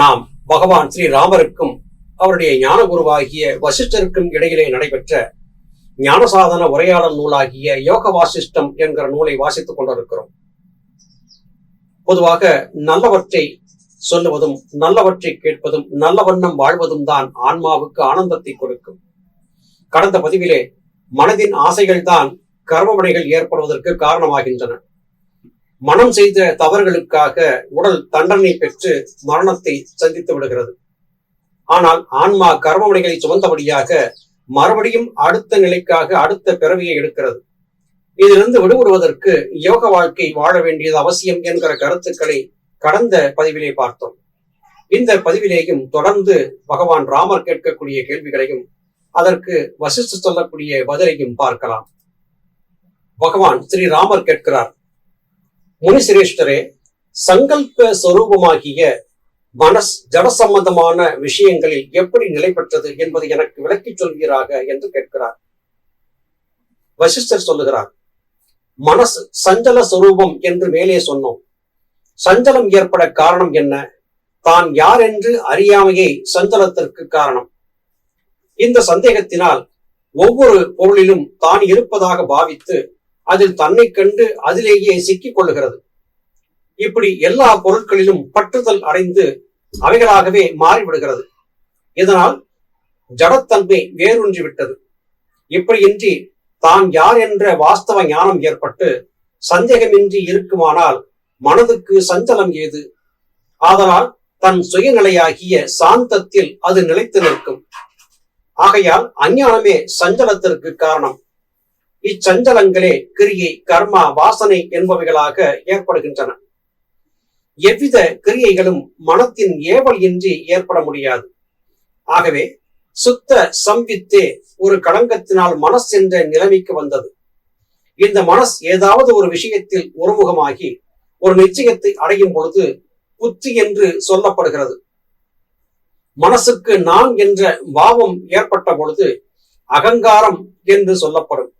நாம் பகவான் ஸ்ரீ ராமருக்கும் அவருடைய ஞான குருவாகிய வசிஷ்டருக்கும் இடையிலே நடைபெற்ற ஞானசாதன உரையாடல் நூலாகிய யோக வாசிஷ்டம் என்கிற நூலை வாசித்துக் கொண்டிருக்கிறோம். பொதுவாக நல்லவற்றை சொல்லுவதும் நல்லவற்றை கேட்பதும் நல்ல வண்ணம் வாழ்வதும் தான் ஆன்மாவுக்கு ஆனந்தத்தை கொடுக்கும். கடந்த பதிவிலே மனதின் ஆசைகள் தான் கர்மமடைகள் ஏற்படுவதற்கு காரணமாகின்றன. மனம் செய்த தவறுகளுக்காக உடல் தண்டனை பெற்று மரணத்தை சந்தித்து விடுகிறது. ஆனால் ஆன்மா கர்மவினைகளை சுமந்தபடியாக மறுபடியும் அடுத்த நிலைக்காக அடுத்த பிறவியை எடுக்கிறது. இதிலிருந்து விடுபடுவதற்கு யோக வாழ்க்கை வாழ வேண்டியது அவசியம் என்கிற கருத்துக்களை கடந்த பதிவிலே பார்த்தோம். இந்த பதிவிலேயும் தொடர்ந்து பகவான் ராமர் கேட்கக்கூடிய கேள்விகளையும் அதற்கு வசிஷ்டு சொல்லக்கூடிய பதிலையும் பார்க்கலாம். பகவான் ஸ்ரீ ராமர் கேட்கிறார் முனிசிரேஷ்டரே சங்கல்ப சொரூபமாகிய மனஸ் ஜட சம்பந்தமான விஷயங்களில் எப்படி நிலை பெற்றது என்பதை எனக்கு விளக்கிச் சொல்வீராக என்று கேட்கிறார். வசிஷ்டர் சொல்லுகிறார் மனசு சஞ்சல சொரூபம் என்று மேலே சொன்னோம். சஞ்சலம் ஏற்பட காரணம் என்ன? தான் யார் என்று அறியாமையே சஞ்சலத்திற்கு காரணம். இந்த சந்தேகத்தினால் ஒவ்வொரு பொருளிலும் தான் இருப்பதாக பாவித்து அதில் தன்னை கண்டு அதிலேயே சிக்கிக் கொள்ளுகிறது. இப்படி எல்லா பொருட்களிலும் பற்றுதல் அடைந்து அவைகளாகவே மாறிவிடுகிறது. இதனால் ஜடத்தன்மை வேரூன்றி விட்டது இப்படியின்றி தான் யார் என்ற வாஸ்தவ ஞானம் ஏற்பட்டு சந்தேகமின்றி இருக்குமானால் மனதுக்கு சஞ்சலம் ஏது? ஆதலால் தன் சுயநிலையாகிய சாந்தத்தில் அது நிலைத்து நிற்கும். ஆகையால் அஞ்ஞானமே சஞ்சலத்திற்கு காரணம். இச்சஞ்சலங்களே கிரியை கர்மா வாசனை என்பவைகளாக ஏற்படுகின்றன. எவ்வித கிரியைகளும் மனத்தின் ஏவல் இன்றி ஏற்பட முடியாது. ஆகவே சுத்த சம்பித்தே ஒரு களங்கத்தினால் மனஸ் என்ற நிலைமைக்கு வந்தது. இந்த மனஸ் ஏதாவது ஒரு விஷயத்தில் ஒருமுகமாகி ஒரு நிச்சயத்தை அடையும் பொழுது புத்தி என்று சொல்லப்படுகிறது. மனசுக்கு நான் என்ற பாவம் ஏற்பட்ட பொழுது அகங்காரம் என்று சொல்லப்படும்.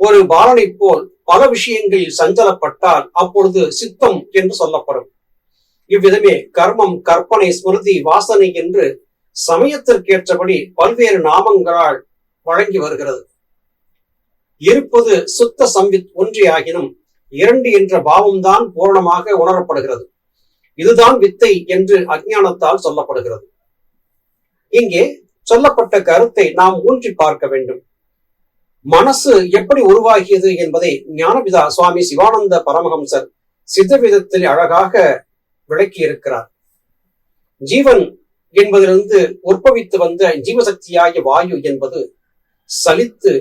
ஒரு பாலனை போல் பல விஷயங்களில் சஞ்சலப்பட்டால் அப்பொழுது சித்தம் என்று சொல்லப்படும். இவ்விதமே கர்மம் கற்பனை ஸ்மிருதி வாசனை என்று சமயத்திற்கேற்றபடி பல்வேறு நாமங்களால் வழங்கி வருகிறது. இருப்பது சுத்த சம்பித் ஒன்றியாகினும் இரண்டு என்ற பாவம்தான் பூரணமாக உணரப்படுகிறது. இதுதான் வித்தை என்று அஜானத்தால் சொல்லப்படுகிறது. இங்கே சொல்லப்பட்ட கருத்தை நாம் ஊன்றி பார்க்க வேண்டும். மனசு எப்படி உருவாகியது என்பதை ஞானபிதா சுவாமி சிவானந்த பரமஹம்சர் சித்தவிதத்தில் அழகாக விளக்கி இருக்கிறார் ஜீவன் என்பதிலிருந்து உற்பவித்து வந்த ஜீவசக்தியாகிய வாயு என்பது சலித்து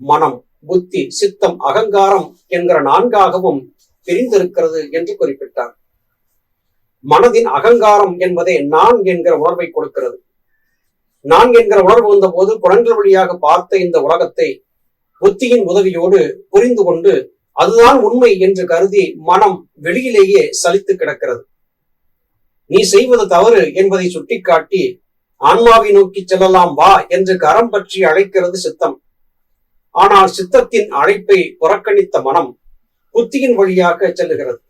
மனம் புத்தி சித்தம் அகங்காரம் என்கிற நான்காகவும் பிரிந்திருக்கிறது என்று குறிப்பிட்டார். மனதின் அகங்காரம் என்பதே நான் என்கிற உணர்வை கொடுக்கிறது. நான் என்கிற உணர்வு வந்த போது புலன்கள் வழியாக பார்த்த இந்த உலகத்தை புத்தியின் உதவியோடு புரிந்து கொண்டு அதுதான் உண்மை என்று கருதி மனம் வெளியிலேயே சலித்து கிடக்கிறது. நீ செய்வது தவறு என்பதை சுட்டிக்காட்டி ஆன்மாவை நோக்கி செல்லலாம் வா என்று கரம் பற்றி அழைக்கிறது சித்தம். ஆனால் சித்தத்தின் அழைப்பை புறக்கணித்த மனம் புத்தியின் வழியாக செல்லுகிறது.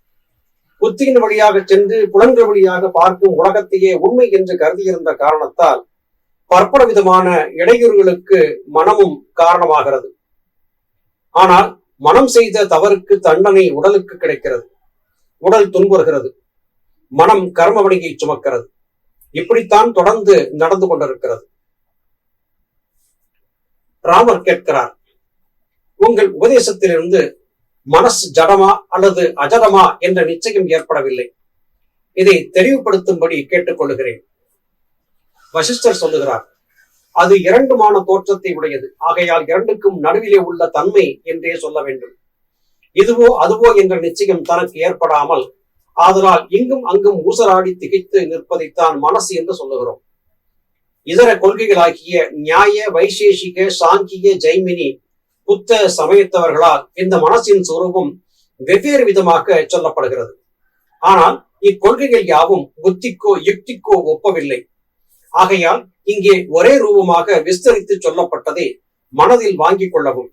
புத்தியின் வழியாக சென்று புலன்கள் வழியாக பார்க்கும் உலகத்தையே உண்மை என்று கருதியிருந்த காரணத்தால் பற்பல விதமான இடையூறுகளுக்கு மனமும் காரணமாகிறது. ஆனால் மனம் செய்த தவறுக்கு தண்டனை உடலுக்கு கிடைக்கிறது. உடல் துன்புறுகிறது. மனம் கர்மவணியை சுமக்கிறது. இப்படித்தான் தொடர்ந்து நடந்து கொண்டிருக்கிறது. ராமர் கேட்கிறார் உங்கள் உபதேசத்திலிருந்து மனசு ஜடமா அல்லது அஜடமா என்ற நிச்சயம் ஏற்படவில்லை. இதை தெளிவுபடுத்தும்படி கேட்டுக்கொள்கிறேன். வசிஷ்டர் சொல்லுகிறார் அது இரண்டுமான தோற்றத்தை உடையது. ஆகையால் இரண்டுக்கும் நடுவிலே உள்ள தன்மை என்றே சொல்ல வேண்டும். இதுவோ அதுவோ என்ற நிச்சயம் தனக்கு ஏற்படாமல் ஆதலால் இங்கும் அங்கும் ஊசலாடி திகைத்து நிற்பதைத்தான் மனசு என்று சொல்லுகிறோம். இதர கொள்கைகளாகிய நியாய வைசேஷிக சாங்கிய ஜெய்மினி புத்த சமயத்தவர்களால் இந்த மனசின் சுரூபம் வெவ்வேறு விதமாக சொல்லப்படுகிறது. ஆனால் இக்கொள்கைகள் யாவும் புத்திக்கோ யுக்திக்கோ ஒப்பவில்லை. ஆகையால் இங்கே ஒரே ரூபமாக விஸ்தரித்து சொல்லப்பட்டதை மனதில் வாங்கிக் கொள்ளவும்.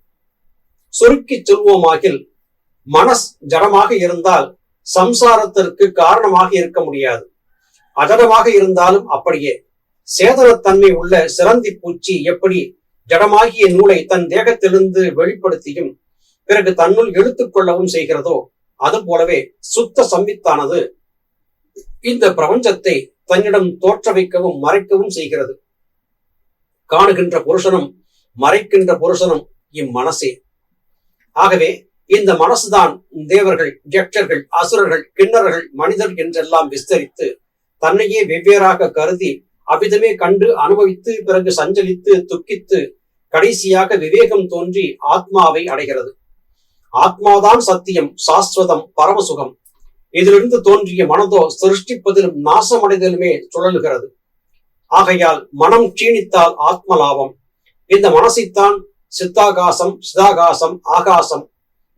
சுருக்கி சொல்வோமாகில் மனஸ் ஜடமாக இருந்தால் சம்சாரத்திற்கு காரணமாக இருக்க முடியாது. அஜடமாக இருந்தாலும் அப்படியே. சேதனத்தன்மை உள்ள சிறந்தி பூச்சி எப்படி ஜடமாகிய நூலை தன் தேகத்திலிருந்து வெளிப்படுத்தியும் பிறகு தன்னுள் இழுத்துக் கொள்ளவும் செய்கிறதோ அது போலவே சுத்த சம்பித்தானது இந்த பிரபஞ்சத்தை தன்னிடம் தோற்ற வைக்கவும் மறைக்கவும் செய்கிறது. காணுகின்ற புருஷனும் மறைக்கின்ற புருஷனும் இம்மனசே. ஆகவே இந்த மனசுதான் தேவர்கள் யக்ஷர்கள் அசுரர்கள் கிண்ணர்கள் மனிதர் என்றெல்லாம் விஸ்தரித்து தன்னையே வெவ்வேறாக கருதி அவ்விதமே கண்டு அனுபவித்து பிறகு சஞ்சலித்து துக்கித்து கடைசியாக விவேகம் தோன்றி ஆத்மாவை அடைகிறது. ஆத்மாதான் சத்தியம் சாஸ்வதம் பரமசுகம். இதிலிருந்து தோன்றிய மனதோ சிருஷ்டிப்பதிலும் நாசமடைதலுமே சுழல்கிறது. ஆகையால் மனம் க்ஷீணித்தால் ஆத்ம லாபம் இந்த மனசைத்தான் சித்தாகாசம் சிதாகாசம் ஆகாசம்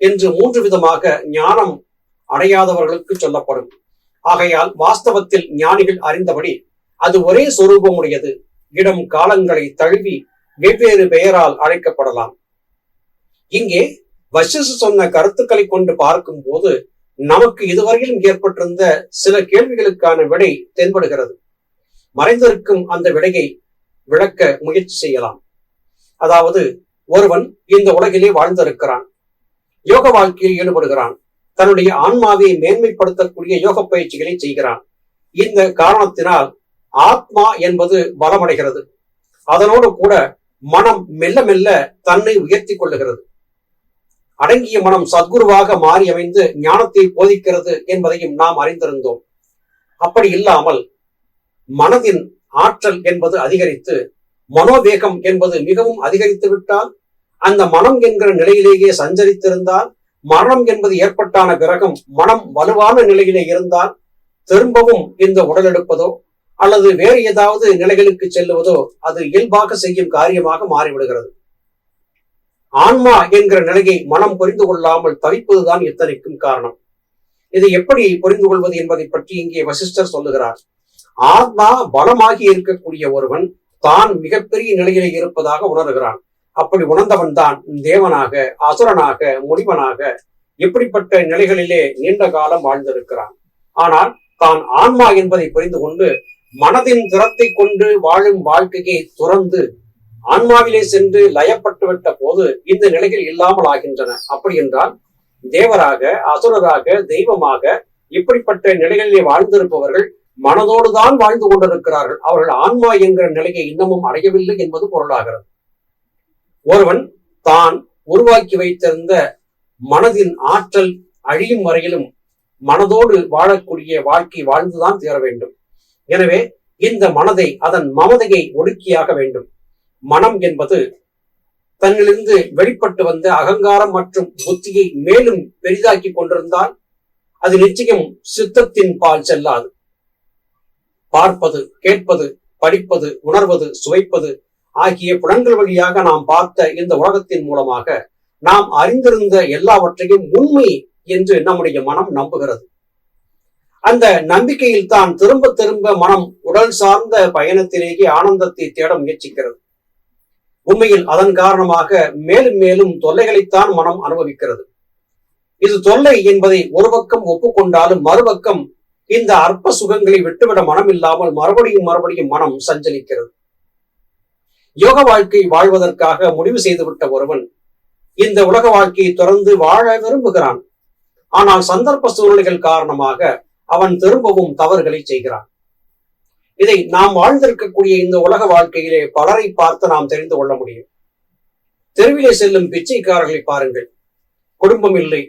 என்று மூன்று விதமாக ஞானம் அடையாதவர்களுக்கு சொல்லப்படும். ஆகையால் வாஸ்தவத்தில் ஞானிகள் அறிந்தபடி அது ஒரே சொரூபமுடையது. இடம் காலங்களை தழுவி வெவ்வேறு பெயரால் அழைக்கப்படலாம். இங்கே வசிசு சொன்ன கருத்துக்களை கொண்டு பார்க்கும் போது நமக்கு இதுவரையிலும் ஏற்பட்டிருந்த சில கேள்விகளுக்கான விடை தென்படுகிறது. மறைந்திருக்கும் அந்த விடையை விளக்க முயற்சி செய்யலாம். அதாவது ஒருவன் இந்த உலகிலே வாழ்ந்திருக்கிறான். யோக வாழ்க்கையில் ஈடுபடுகிறான். தன்னுடைய ஆன்மாவை மேன்மைப்படுத்தக்கூடிய யோக பயிற்சிகளை செய்கிறான். இந்த காரணத்தினால் ஆத்மா என்பது பலமடைகிறது. அதனோடு கூட மனம் மெல்ல மெல்ல தன்னை உயர்த்தி கொள்ளுகிறது. அடங்கிய மனம் சத்குருவாக மாறி அமைந்து ஞானத்தை போதிக்கிறது என்பதையும் நாம் அறிந்திருந்தோம். அப்படி இல்லாமல் மனதின் ஆற்றல் என்பது அதிகரித்து மனோவேகம் என்பது மிகவும் அதிகரித்து விட்டால் அந்த மனம் என்கிற நிலையிலேயே சஞ்சரித்திருந்தால் மரணம் என்பது ஏற்பட்டான பிறகும் மனம் வலுவான நிலையிலே இருந்தால் திரும்பவும் இந்த உடல் எடுப்பதோ அல்லது வேறு ஏதாவது நிலைகளுக்கு செல்லுவதோ அது இயல்பாக செய்யும் காரியமாக மாறிவிடுகிறது. ஆன்மா என்கிற நிலையை மனம் புரிந்து கொள்ளாமல் தவிப்பதுதான் இத்தனைக்கும் காரணம். இதை எப்படி புரிந்து கொள்வது என்பதை பற்றி இங்கே வசிஷ்டர் சொல்லுகிறார். ஆத்மா பலமாகி இருக்கக்கூடிய ஒருவன் தான் மிகப்பெரிய நிலையிலே இருப்பதாக உணர்கிறான். அப்படி உணர்ந்தவன் தான் தேவனாக அசுரனாக முடிவனாக இப்படிப்பட்ட நிலைகளிலே நீண்ட காலம் வாழ்ந்திருக்கிறான். ஆனால் தான் ஆன்மா என்பதை புரிந்து கொண்டு மனதின் திறத்தை கொண்டு வாழும் வாழ்க்கையை துறந்து ஆன்மாவிலே சென்று லயப்பட்டுவிட்ட போது இந்த நிலைகள் இல்லாமல் ஆகின்றன. அப்படி என்றால் தேவராக அசுரராக தெய்வமாக இப்படிப்பட்ட நிலைகளிலே வாழ்ந்திருப்பவர்கள் மனதோடுதான் வாழ்ந்து கொண்டிருக்கிறார்கள். அவர்கள் ஆன்மா என்கிற நிலையை இன்னமும் அடையவில்லை என்பது பொருளாகிறது. ஒருவன் தான் உருவாக்கி வைத்திருந்த மனதின் ஆற்றல் அழியும் வரையிலும் மனதோடு வாழக்கூடிய வாழ்க்கை வாழ்ந்துதான் தீர வேண்டும். எனவே இந்த மனதை அதன் மமதையை ஒடுக்கியாக வேண்டும். மனம் என்பது தன்னிலிருந்து வெளிப்பட்டு வந்த அகங்காரம் மற்றும் புத்தியை மேலும் பெரிதாக்கி கொண்டிருந்தால் அது நிச்சயம் சித்தத்தின் பால் செல்லாது. பார்ப்பது கேட்பது படிப்பது உணர்வது சுவைப்பது ஆகிய புலன்கள் வழியாக நாம் பார்த்த இந்த உலகத்தின் மூலமாக நாம் அறிந்திருந்த எல்லாவற்றையும் உண்மை என்று நம்முடைய மனம் நம்புகிறது. அந்த நம்பிக்கையில் தான் திரும்ப திரும்ப மனம் உடல் சார்ந்த பயணத்திலேயே ஆனந்தத்தை தேட முயற்சிக்கிறது. உண்மையில் அதன் காரணமாக மேலும் மேலும் தொல்லைகளைத்தான் மனம் அனுபவிக்கிறது. இது தொல்லை என்பதை ஒரு பக்கம் ஒப்புக்கொண்டாலும் மறுபக்கம் இந்த அற்ப சுகங்களை விட்டுவிட மனம் இல்லாமல் மறுபடியும் மறுபடியும் மனம் சஞ்சலிக்கிறது. யோக வாழ்க்கை வாழ்வதற்காக முடிவு செய்துவிட்ட ஒருவன் இந்த உலக வாழ்க்கையை தொடர்ந்து வாழ விரும்புகிறான். ஆனால் சந்தர்ப்ப சூழ்நிலைகள் காரணமாக அவன் திரும்பவும் தவறுகளை செய்கிறான். இதை நாம் வாழ்ந்திருக்கக்கூடிய இந்த உலக வாழ்க்கையிலே பலரை பார்த்து நாம் தெரிந்து கொள்ள முடியும். தெருவிலே செல்லும் பிச்சைக்காரர்களை பாருங்கள். குடும்பம் இல்லை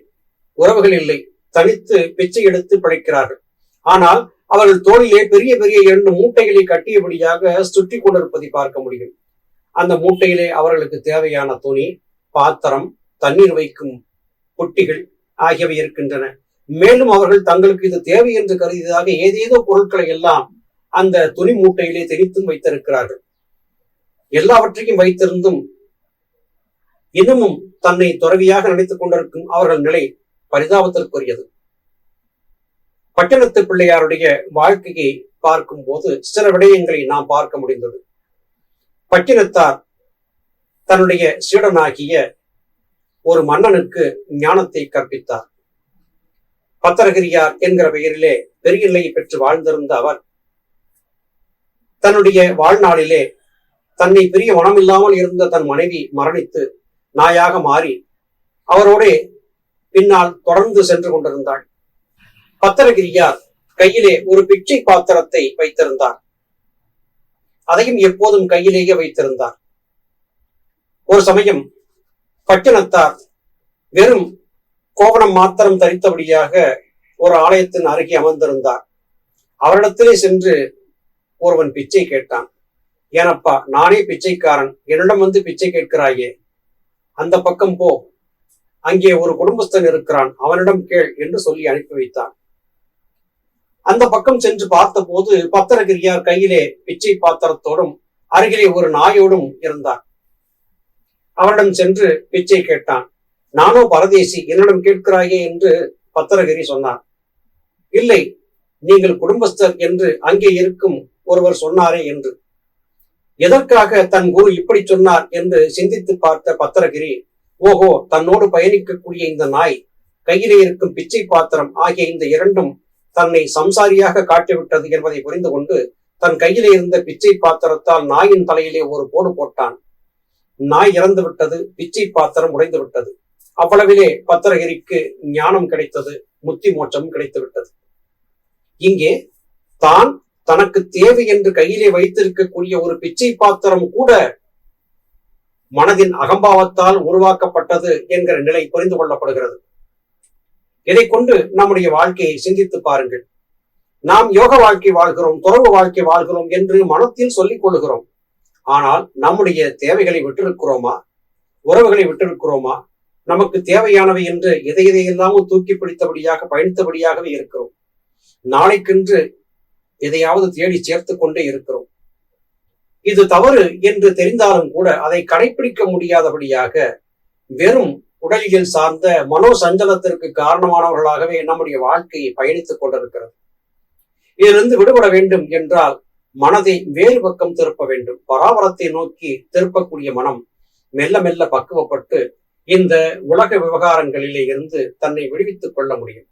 உறவுகள் இல்லை தனித்து பிச்சை எடுத்து பிழைக்கிறார்கள். ஆனால் அவர்கள் தோளிலே பெரிய பெரிய இரண்டு மூட்டைகளை கட்டியபடியாக சுற்றி கொண்டிருப்பதை பார்க்க முடியும். அந்த மூட்டையிலே அவர்களுக்கு தேவையான துணி பாத்திரம் தண்ணீர் வைக்கும் பொட்டிகள் ஆகியவை இருக்கின்றன. மேலும் அவர்கள் தங்களுக்கு இது தேவை என்று கருதியதாக ஏதேதோ பொருட்களை எல்லாம் அந்த துணி மூட்டையிலே தெரித்தும் வைத்திருக்கிறார்கள். எல்லாவற்றையும் வைத்திருந்தும் இன்னமும் தன்னை துறவியாக நினைத்துக் கொண்டிருக்கும் அவர்கள் நிலை பரிதாபத்திற்குரியது. பட்டணத்து பிள்ளையாருடைய வாழ்க்கையை பார்க்கும் போது சில விடயங்களை நாம் பார்க்க முடிந்தது. பட்டினத்தார் தன்னுடைய சீடனாகிய ஒரு மன்னனுக்கு ஞானத்தை கற்பித்தார். பத்திரகிரியார் என்கிற பெயரிலே பெரிய நிலையை பெற்று வாழ்ந்திருந்த அவர் தன்னுடைய வாழ்நாளிலே தன்னை பெரிய மனமில்லாமல் இருந்த தன் மனைவி மரணித்து நாயாக மாறி அவரோடே பின்னால் தொடர்ந்து சென்று கொண்டிருந்தாள். பத்திரகிரியார் கையிலே ஒரு பிச்சை பாத்திரத்தை வைத்திருந்தார். அதையும் எப்போதும் கையிலேயே வைத்திருந்தார். ஒரு சமயம் பட்டினத்தார் வெறும் கோவணம் மாத்திரம் தரித்தபடியாக ஒரு ஆலயத்தின் அருகே அமர்ந்திருந்தார். அவரிடத்திலே சென்று ஒருவன் பிச்சை கேட்டான். ஏனப்பா நானே பிச்சைக்காரன். என்னிடம் வந்து பிச்சை கேட்கிறாயே. அந்த பக்கம் போ. அங்கே ஒரு குடும்பஸ்தன் இருக்கிறான். அவனிடம் கேள் என்று சொல்லி அனுப்பி வைத்தான். அந்த பக்கம் சென்று பார்த்தபோது பத்திரகிரியார் கையிலே பிச்சை பாத்திரத்தோடும் அருகிலே ஒரு நாயோடும் இருந்தார். அவனிடம் சென்று பிச்சை கேட்டான். நானோ பரதேசி என்னிடம் கேட்கிறாயே என்று பத்திரகிரி சொன்னார். இல்லை நீங்கள் குடும்பஸ்தர் என்று அங்கே இருக்கும் ஒருவர் சொன்னாரே என்று. எதற்காக தன் குரு இப்படி சொன்னார் என்று சிந்தித்து பார்த்த பத்திரகிரி ஓஹோ தன்னோடு பயணிக்கக்கூடிய இந்த நாய் கையிலே இருக்கும் பிச்சை பாத்திரம் ஆகிய இந்த இரண்டும் தன்னை சம்சாரியாக காட்டிவிட்டது என்பதை புரிந்து கொண்டு தன் கையிலே இருந்த பிச்சை பாத்திரத்தால் நாயின் தலையிலே ஒரு போடு போட்டான். நாய் இறந்து விட்டது பிச்சை பாத்திரம் உடைந்து விட்டது. அவ்வளவிலே பத்திரகிரிக்கு ஞானம் கிடைத்தது முத்தி மோட்சம் கிடைத்து விட்டது. இங்கே தான் தனக்கு தேவை என்று கையிலே வைத்திருக்கக்கூடிய ஒரு பிச்சை பாத்திரம் கூட மனதின் அகம்பாவத்தால் உருவாக்கப்பட்டது என்கிற நிலை புரிந்து கொள்ளப்படுகிறது. இதை கொண்டு நம்முடைய வாழ்க்கையை சிந்தித்து பாருங்கள். நாம் யோக வாழ்க்கை வாழ்கிறோம் துறவு வாழ்க்கை வாழ்கிறோம் என்று மனத்தில் சொல்லிக் கொள்கிறோம். ஆனால் நம்முடைய தேவைகளை விட்டிருக்கிறோமா? உறவுகளை விட்டிருக்கிறோமா? நமக்கு தேவையானவை என்று எதை எதையெல்லாமும் தூக்கி பிடித்தபடியாக பயணித்தபடியாகவே இருக்கிறோம். நாளைக்கென்று எதையாவது தேடி சேர்த்து கொண்டே இருக்கிறோம். இது தவறு என்று தெரிந்தாலும் கூட அதை கடைபிடிக்க முடியாதபடியாக வெறும் உடலியல் சார்ந்த மனோ சஞ்சலத்திற்கு காரணமானவர்களாகவே நம்முடைய வாழ்க்கையை பயணித்துக் கொண்டிருக்கிறது. இதிலிருந்து விடுபட வேண்டும் என்றால் மனதை வேறு பக்கம் திருப்ப வேண்டும். பராபரத்தை நோக்கி திருப்பக்கூடிய மனம் மெல்ல மெல்ல பக்குவப்பட்டு இந்த உலக விவகாரங்களிலே இருந்து தன்னை விடுவித்துக் கொள்ள முடியும்.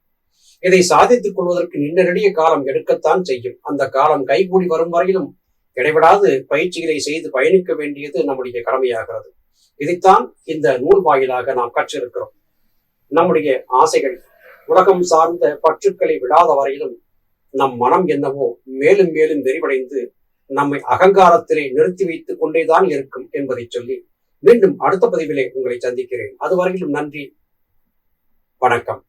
இதை சாதித்துக் கொள்வதற்கு நின்ற காலம் எடுக்கத்தான் செய்யும். அந்த காலம் கைகூடி வரும் வரையிலும் இடைவிடாது பயிற்சிகளை செய்து பயணிக்க வேண்டியது நம்முடைய கடமையாகிறது. இதைத்தான் இந்த நூல் வாயிலாக நாம் கற்றிருக்கிறோம். நம்முடைய ஆசைகள் உலகம் சார்ந்த பற்றுக்களை விடாத வரையிலும் நம் மனம் என்னவோ மேலும் மேலும் விரிவடைந்து நம்மை அகங்காரத்திலே நிறுத்தி வைத்துக் கொண்டேதான் இருக்கும் என்பதை சொல்லி மீண்டும் அடுத்த பதிவிலே உங்களை சந்திக்கிறேன். அதுவரையிலும் நன்றி. வணக்கம்.